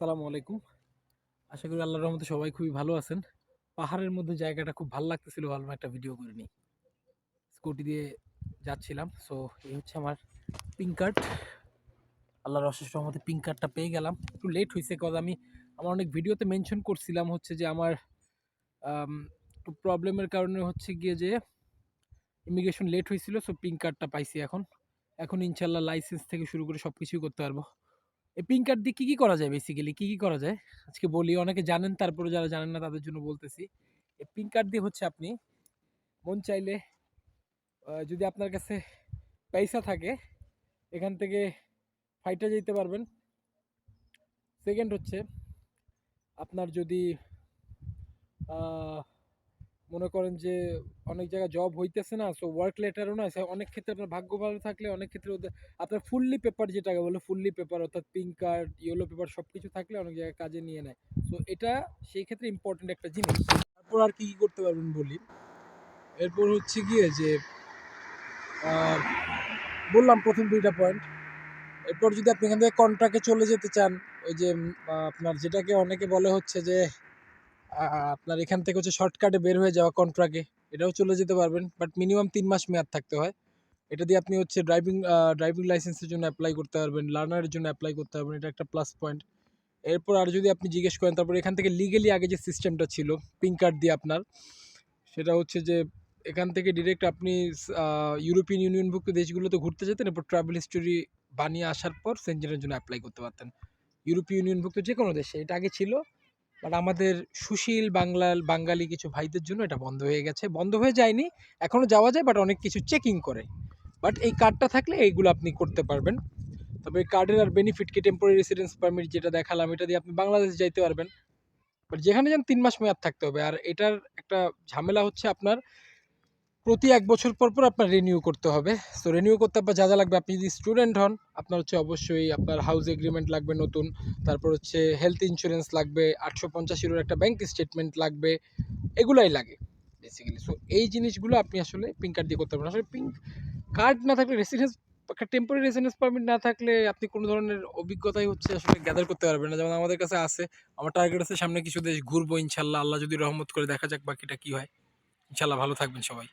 আসসালামু আলাইকুম। আশা করি আল্লাহর রহমতে সবাই খুবই ভালো আছেন। পাহাড়ের মধ্যে জায়গাটা খুব ভালো লাগতেছিল ভাবলাম একটা ভিডিও করে নিই স্কুটি দিয়ে যাচ্ছিলাম সো এই হচ্ছে আমার পিঙ্ক কার্ড আল্লাহর অশেষ রহমতে পিঙ্ক কার্ডটা পেয়ে গেলাম। একটু লেট হয়েছে কজ আমি আমার অনেক ভিডিওতে মেনশন করছিলাম হচ্ছে যে আমার একটু প্রবলেমের কারণে হচ্ছে গিয়ে যে ইমিগ্রেশন লেট হয়েছিল সো পিঙ্ক কার্ডটা পাইছি এখন। এখন ইনশাল্লাহ লাইসেন্স থেকে শুরু করে সব কিছুই করতে পারব। এই পিঙ্ক কার্ড দিয়ে কী কী করা যায় বেসিক্যালি কী কী করা যায়? আজকে বলি, অনেকে জানেন, তারপরে যারা জানেন না, তাদের জন্য বলতেছি। এই পিঙ্ক কার্ড দিয়ে হচ্ছে আপনি মন চাইলে যদি আপনার কাছে পয়সা থাকে, এখান থেকে ফাইটা যেতে পারবেন। সেকেন্ড হচ্ছে, আপনার যদি মনে করেন যে অনেক জায়গায় জব হইতেছে না সো ওয়ার্ক লেটারও না অনেক ক্ষেত্রে আপনার ভাগ্য ভালো থাকলে অনেক ক্ষেত্রে ওদের, আপনার ফুললি পেপার যেটাকে বলে ফুললি পেপার অর্থাৎ পিঙ্ক কার্ড ইয়েলো পেপার সব কিছু থাকলে অনেক জায়গায় কাজে নিয়ে নেয়। সো এটা সেই ক্ষেত্রে ইম্পর্টেন্ট একটা জিনিস। তারপর আর কি কী করতে পারবেন বলি? এরপর হচ্ছে গিয়ে যে বললাম প্রথম দুইটা পয়েন্ট এরপর যদি আপনি এখান থেকে কন্ট্রাক্টে চলে যেতে চান, ওই যে আপনার যেটাকে অনেকে বলে হচ্ছে যে আপনার এখান থেকে হচ্ছে শর্টকাটে বের হয়ে যাওয়া কন্ট্রাক্টে এটাও চলে যেতে পারবেন বাট মিনিমাম তিন মাস মেয়াদ থাকতে হয়। এটা দিয়ে আপনি হচ্ছে ড্রাইভিং ড্রাইভিং লাইসেন্সের জন্য অ্যাপ্লাই করতে পারবেন লার্নারের জন্য অ্যাপ্লাই করতে পারবেন, এটা একটা প্লাস পয়েন্ট এরপর আর যদি আপনি জিজ্ঞেস করেন, তারপর এখান থেকে লিগেলি আগে যে সিস্টেমটা ছিল পিঙ্ক কার্ড দিয়ে আপনার, সেটা হচ্ছে যে এখান থেকে ডিরেক্ট আপনি ইউরোপিয়ান ইউনিয়নভুক্ত দেশগুলোতে ঘুরতে যেতেন, এরপর ট্রাভেল হিস্টোরি বানিয়ে আসার পর সেঞ্জনের জন্য অ্যাপ্লাই করতে পারতেন। ইউরোপীয় ইউনিয়নভুক্ত যে কোনো দেশে, এটা আগে ছিল বাট আমাদের সুশীল বাংলার বাঙালি কিছু ভাইদের জন্য এটা বন্ধ হয়ে গেছে। বন্ধ হয়ে যায়নি এখনও যাওয়া যায় বাট অনেক কিছু চেকিং করে। বাট এই কার্ডটা থাকলে এইগুলো আপনি করতে পারবেন। তবে কার্ডের আর বেনিফিট কি? টেম্পোরারি রেসিডেন্স পারমিট যেটা দেখালাম, এটা দিয়ে আপনি বাংলাদেশ যাইতে পারবেন। বাট যেখানে যান, তিন মাস মেয়াদ থাকতে হবে। আর এটার একটা ঝামেলা হচ্ছে আপনার প্রতি এক বছর পর পর আপনার রিনিউ করতে হবে। সো রিনিউ করতে আপনার যা যা লাগবে, আপনি যদি স্টুডেন্ট হন, আপনার হচ্ছে অবশ্যই আপনার হাউস এগ্রিমেন্ট লাগবে নতুন। তারপর হচ্ছে হেলথ ইন্স্যুরেন্স লাগবে, আটশো পঞ্চাশ ইউরোর একটা ব্যাংক স্টেটমেন্ট লাগবে, এগুলাই লাগে বেসিক্যালি সো এই জিনিসগুলো আপনি আসলে পিঙ্ক কার্ড দিয়ে করতে পারবেন। আসলে পিঙ্ক কার্ড না থাকলে রেসিডেন্স একটা টেম্পোরারি রেসিডেন্স পারমিট না থাকলে আপনি কোনো ধরনের অভিজ্ঞতাই হচ্ছে আসলে গ্যাদার করতে পারবেন না। যেমন আমাদের কাছে আছে, আমার টার্গেট আছে সামনে কিছু দেশ ঘুরবো ইনশাল্লাহ, আল্লাহ যদি রহমত করে দেখা যাক বাকিটা কি হয়। ইনশাল্লাহ ভালো থাকবেন সবাই।